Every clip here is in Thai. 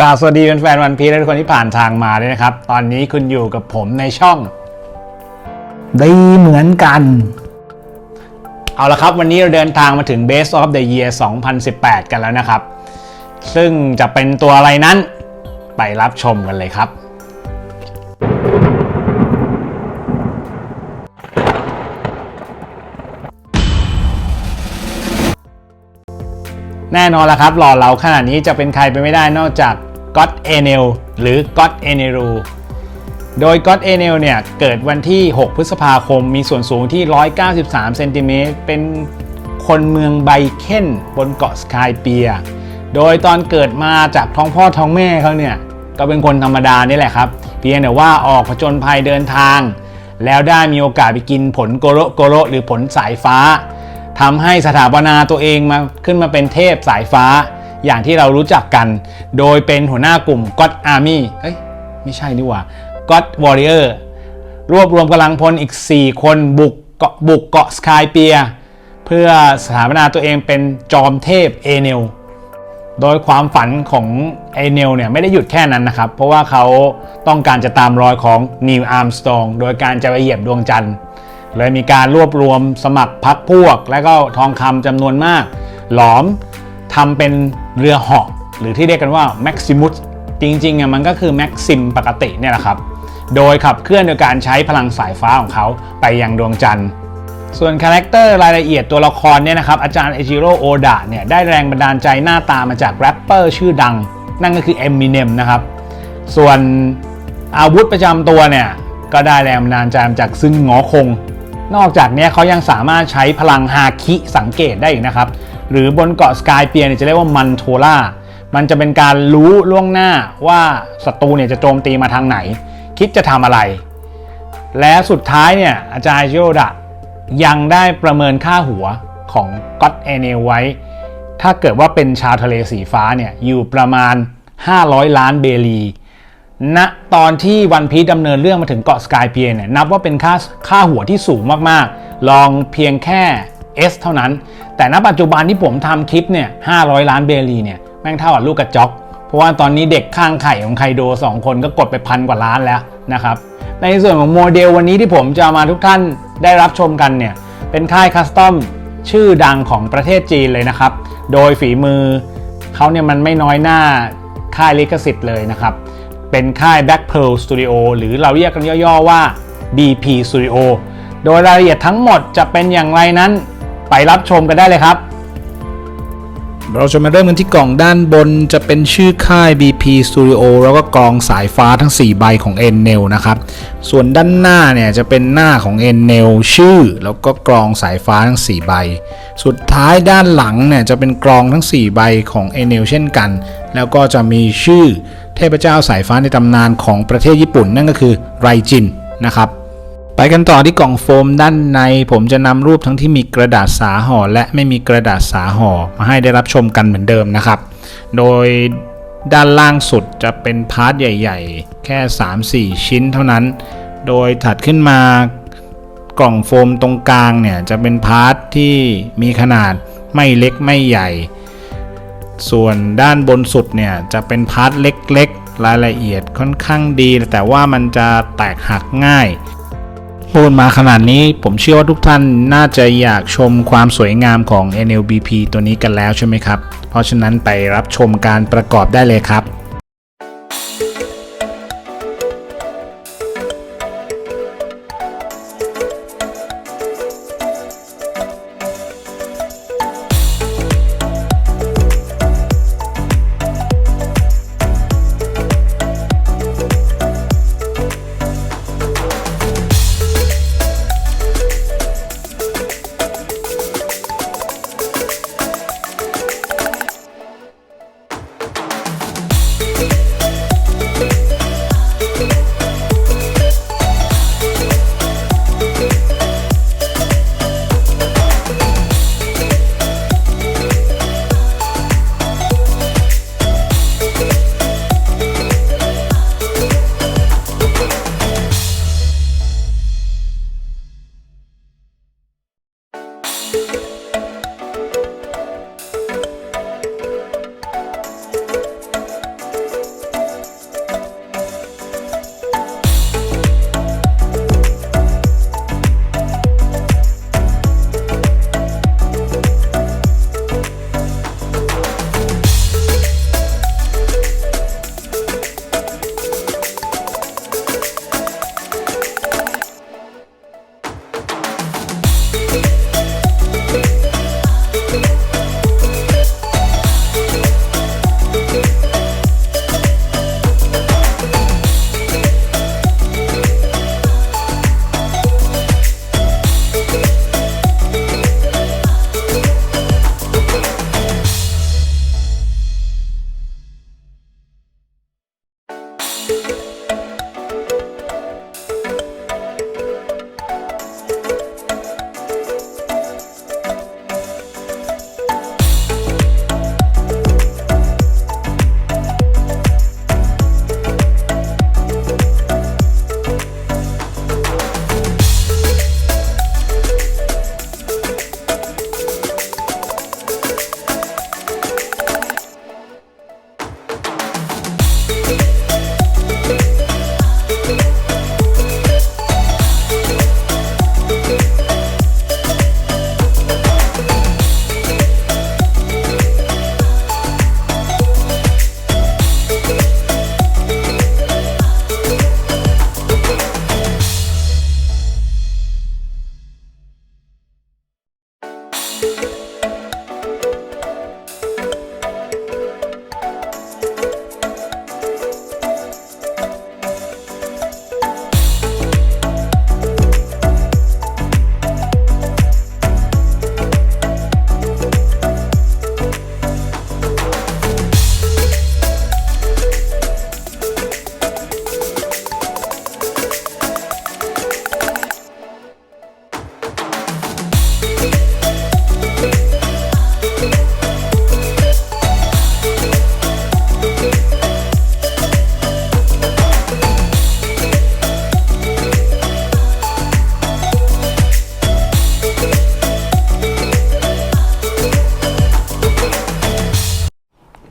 กราบสวัสดีแฟนๆวันพีและทุกคนที่ผ่านทางมาด้วยนะครับ ตอนนี้คุณอยู่กับผมในช่อง ดีเหมือนกัน เอาละครับ วันนี้เราเดินทางมาถึง Best of the Year 2018 กันแล้วนะครับ ซึ่งจะเป็นตัวอะไรนั้น ไปรับชมกันเลยครับแน่นอนละครับ หล่อเหลาขนาดนี้จะเป็นใครไปไม่ได้นอกจาก ก็ตเอเนลหรือก็ตเอเนรูโดยก็ตเอเนลเนี่ยเกิดวันที่ 6 พฤษภาคมมีส่วนสูงที่ 193 เซนติเมตรเป็นคนเมืองไบเคนบนเกาะสกายเปีย โดยตอนเกิดมาจากท้องพ่อท้องแม่เขาเนี่ย ก็เป็นคนธรรมดานี่แหละครับ เพียงแต่ว่าออกผจญภัยเดินทาง แล้วได้มีโอกาสไปกินผลโกโรโกโรหรือผลสายฟ้าทำให้สถาปนาตัวเองมาขึ้นมาเป็นเทพสายฟ้า อย่างที่เรารู้จักกัน โดยเป็นหัวหน้ากลุ่ม God Army เอ้ยไม่ใช่นี่หว่า God Warrior รวบรวมกำลังพลอีก 4 คนบุกเกาะบุกเกาะสกายเปียเพื่อสถาปนาตัวเองเป็นจอมเทพเอเนลโดยความฝันของเอเนลเนี่ยไม่ได้หยุดแค่นั้นนะครับ เพราะว่าเขาต้องการจะตามรอยของนีลอาร์มสตรองโดยการจะไปเหยียบดวงจันทร์ เลยมีการรวบรวมสมัครพักพวก และก็ทองคำจำนวนมาก หลอม ทำเป็นเรือเหาะหรือที่เรียกกันว่า Maximus จริงๆอะมันก็คือ Maxim ปกติเนี่ยแหละครับ โดยขับเคลื่อนโดยการใช้พลังสายฟ้าของเขาไปยังดวงจันทร์ ส่วนคาแรคเตอร์รายละเอียดตัวละครเนี่ยนะครับอาจารย์เอจิโร่โอดะเนี่ยได้แรงบันดาลใจหน้าตามาจากแรปเปอร์ชื่อดัง นั่นก็คือ Eminem นะครับ ส่วนอาวุธประจำตัวเนี่ยก็ได้แรงบันดาลใจมาจากซึ่งงอคง นอกจากนี้เขายังสามารถใช้พลังฮาคิสังเกตได้อีกนะครับ หรือบนเกาะสกายเปียเนี่ยจะเรียกว่ามันโทล่ามันจะเป็นการรู้ล่วงหน้าว่าศัตรูเนี่ยจะโจมตีมาทางไหน คิดจะทำอะไร และสุดท้ายเนี่ยอาจารย์ชิโรดะยังได้ประเมินค่าหัวของก็อตเอเนลไว้ ถ้าเกิดว่าเป็นชาวทะเลสีฟ้าเนี่ยอยู่ประมาณ 500 ล้านเบลีณตอนที่วันพีดำเนินเรื่องมาถึงเกาะสกายเปียเนี่ยนับว่าเป็นค่าค่าหัวที่สูงมากๆ ลองเพียงแค่ S เท่านั้น แต่ณปัจจุบันที่ผมทำคลิปเนี่ย500ล้านเบลีเนี่ยแม่งเท่ากับลูกกระจอก เพราะว่าตอนนี้เด็กข้างไข่ของไคโด 2 คนก็กดไปพันกว่าล้านแล้วนะครับในส่วนของโมเดลวันนี้ที่ผมจะมาทุกท่านได้รับชมกันเนี่ยเป็นค่ายคัสตอมชื่อดังของประเทศจีนเลยนะครับ โดยฝีมือเขาเนี่ยมันไม่น้อยหน้าค่ายลิขสิทธิ์เลยนะครับ เป็นค่าย Black Pearl Studio หรือเราเรียกกันย่อๆว่า BP Studio โดยรายละเอียดทั้งหมดจะเป็นอย่างไรนั้น ไปรับชมกันได้เลยครับ เราจะมาเริ่มกันที่กล่องด้านบนจะเป็นชื่อค่าย BP Studio แล้วก็กรองสายฟ้าทั้ง 4 ใบของ n n e l นะครับ ส่วนด้านหน้าเนี่ยจะเป็นหน้าของ n n e l ชื่อ แล้วก็กรองสายฟ้าทั้ง 4 ใบ สุดท้ายด้านหลังเนี่ยจะเป็นกรองทั้ง 4 ใบของ n n e l เช่นกัน แล้วก็จะมีชื่อเทพเจ้าสายฟ้าในตำนานของประเทศญี่ปุ่นนั่นก็คือไรจินนะครับ ไปกันต่อที่กล่องโฟมด้านใน ผมจะนำรูปทั้งที่มีกระดาษสาห่อและไม่มีกระดาษสาห่อมาให้ได้รับชมกันเหมือนเดิมนะครับ โดยด้านล่างสุดจะเป็นพาร์ทใหญ่ ๆ แค่ 3-4 ชิ้นเท่านั้น โดยถัดขึ้นมากล่องโฟมตรงกลางเนี่ยจะเป็นพาร์ทที่มีขนาดไม่เล็กไม่ใหญ่ ส่วนด้านบนสุดเนี่ยจะเป็นพาร์ทเล็กๆ รายละเอียดค่อนข้างดี แต่ว่ามันจะแตกหักง่าย พูดมาขนาดนี้ผมเชื่อว่าทุกท่านน่าจะอยากชมความสวยงามของ NLBP ตัวนี้กันแล้วใช่ไหมครับ เพราะฉะนั้นไปรับชมการประกอบได้เลยครับ「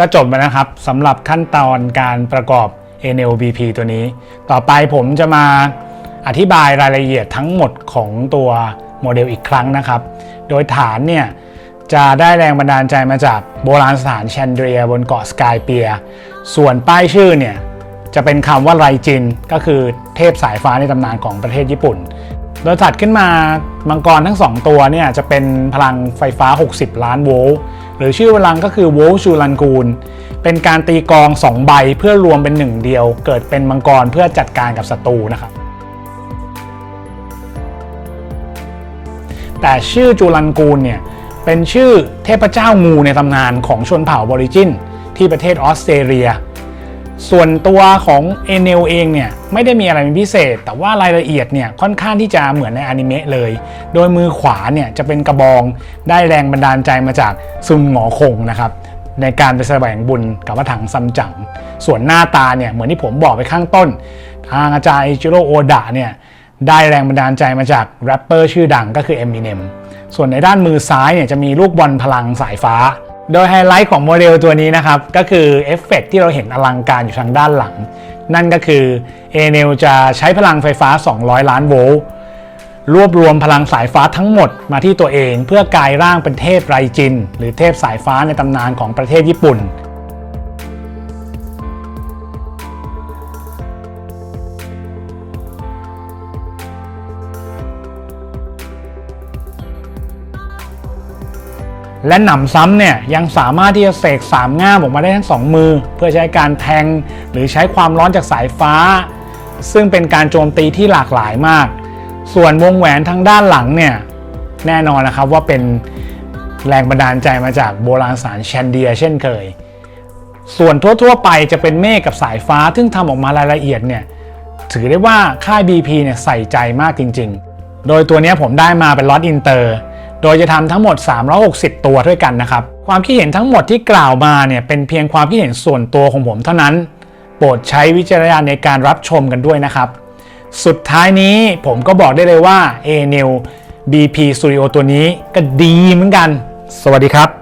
ก็จบไปนะครับสำหรับขั้นตอนการประกอบ NLBP ตัวนี้ ต่อไปผมจะมาอธิบายรายละเอียดทั้งหมดของตัวโมเดลอีกครั้งนะครับ โดยฐานเนี่ยจะได้แรงบันดาลใจมาจากโบราณสถานแชนเดรียบนเกาะสกายเปีย ส่วนป้ายชื่อเนี่ยจะเป็นคำว่าไรจิน ก็คือเทพสายฟ้าในตำนานของประเทศญี่ปุ่น โดยถัดขึ้นมามังกรทั้ง 2 ตัวเนี่ยจะเป็นพลังไฟฟ้า 60 ล้านโวลต์ หรือชื่อวลังก็คือโวลชูลันกูล เป็นการตีกลอง 2 ใบเพื่อรวมเป็นหนึ่งเดียว เกิดเป็นมังกรเพื่อจัดการกับศัตรูนะครับแต่ชื่อจูลันกูลเนี่ยเป็นชื่อเทพเจ้างูในตำนานของชนเผ่าบริจินที่ประเทศออสเตรเลีย ส่วนตัวของเอเนลเองเนี่ยไม่ได้มีอะไรเป็นพิเศษ แต่ว่ารายละเอียดเนี่ยค่อนข้างที่จะเหมือนในอนิเมะเลย โดยมือขวาเนี่ยจะเป็นกระบองได้แรงบันดาลใจมาจากซุนหงอคงนะครับในการไปแสวงบุญกับพระถังซัมจั๋งส่วนหน้าตาเนี่ยเหมือนที่ผมบอกไปข้างต้น ทางอาจารย์จิโร่โอดะเนี่ยได้แรงบันดาลใจมาจากแรปเปอร์ชื่อดังก็คือ Eminem ส่วนในด้านมือซ้ายเนี่ยจะมีลูกบอลพลังสายฟ้า โดยไฮไลท์ของโมเดลตัวนี้นะครับ ก็คือเอฟเฟกต์ที่เราเห็นอลังการอยู่ทางด้านหลัง นั่นก็คือเอเนลจะใช้พลังไฟฟ้า 200 ล้านโวลต์รวบรวมพลังสายฟ้าทั้งหมดมาที่ตัวเอง เพื่อกลายร่างเป็นเทพไรจิน หรือเทพสายฟ้าในตำนานของประเทศญี่ปุ่น และหนำซ้ำเนี่ยยังสามารถที่จะเสกสามง่ามออกมาได้ทั้งสองมือ เพื่อใช้การแทงหรือใช้ความร้อนจากสายฟ้า ซึ่งเป็นการโจมตีที่หลากหลายมาก ส่วนวงแหวนทางด้านหลังเนี่ยแน่นอนนะครับว่าเป็นแรงบันดาลใจมาจากโบราณสานแชนเดียเช่นเคย ส่วนทั่วๆไปจะเป็นเมฆกับสายฟ้า ซึ่งทำออกมารายละเอียดเนี่ยถือได้ว่าค่าย BP เนี่ยใส่ใจมากจริง ๆ โดยตัวนี้ผมได้มาเป็นล็อตอินเตอร์ โดยจะทำทั้งหมด 360 ตัวด้วยกันนะครับ ความคิดเห็นทั้งหมดที่กล่าวมาเนี่ยเป็นเพียงความคิดเห็นส่วนตัวของผมเท่านั้น โปรดใช้วิจารณญาณในการรับชมกันด้วยนะครับ สุดท้ายนี้ผมก็บอกได้เลยว่า a New BP Studio ตัวนี้ก็ดีเหมือนกัน สวัสดีครับ